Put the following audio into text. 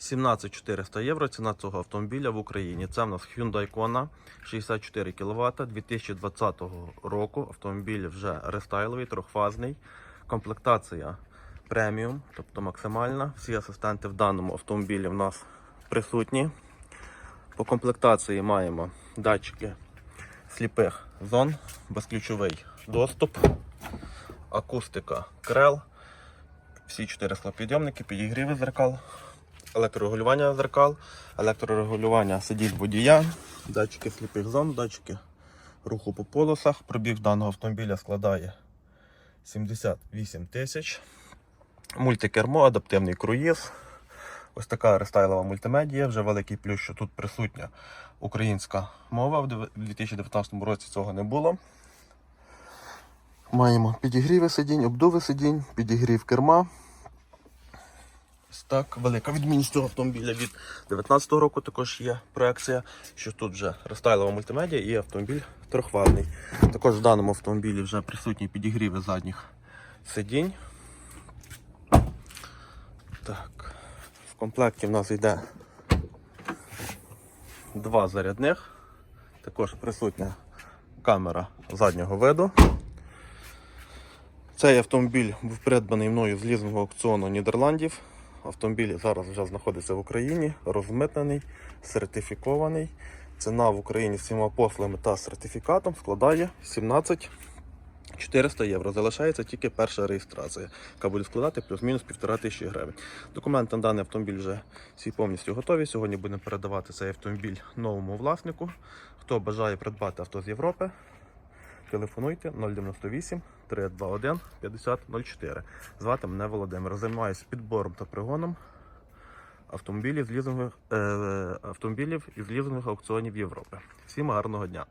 17400 євро ціна цього автомобіля в Україні. Це в нас Hyundai Kona 64 кВт 2020 року. Автомобіль вже рестайловий, трьохфазний. Комплектація преміум, тобто максимальна. Всі асистенти в даному автомобілі в нас присутні. По комплектації маємо датчики сліпих зон, безключовий доступ, акустика крел, всі чотири склопідйомники, підігріви зеркал, електрорегулювання зеркал, електрорегулювання сидінь водія, датчики сліпих зон, датчики руху по полосах. Пробіг даного автомобіля складає 78 тисяч. Мультикермо, адаптивний круїз. Ось така рестайлова мультимедія. Вже великий плюс, що тут присутня українська мова. В в 2019 році цього не було. Маємо підігріви сидінь, обдуви сидінь, підігрів керма. Ось так, велика відмінність цього автомобіля від 2019 року також є проекція, що тут вже рестайлова мультимедіа і автомобіль трьохвальний. Також в даному автомобілі вже присутні підігріви задніх сидінь. Так, в комплекті в нас йде два зарядних. Також присутня камера заднього виду. Цей автомобіль був придбаний мною з лізингового аукціону Нідерландів. Автомобіль зараз вже знаходиться в Україні, розмитнений, сертифікований. Ціна в Україні з всіма послугами та сертифікатом складає 17 400 євро. Залишається тільки перша реєстрація, яка буде складати плюс-мінус півтора тисячі гривень. Документи на даний автомобіль вже всі повністю готові. Сьогодні будемо передавати цей автомобіль новому власнику. Хто бажає придбати авто з Європи, телефонуйте 098 321 5004. Звати мене Володимир. Займаюся підбором та пригоном автомобілів з лізингових, е, автомобілів із лізингових аукціонів Європи. Всім гарного дня!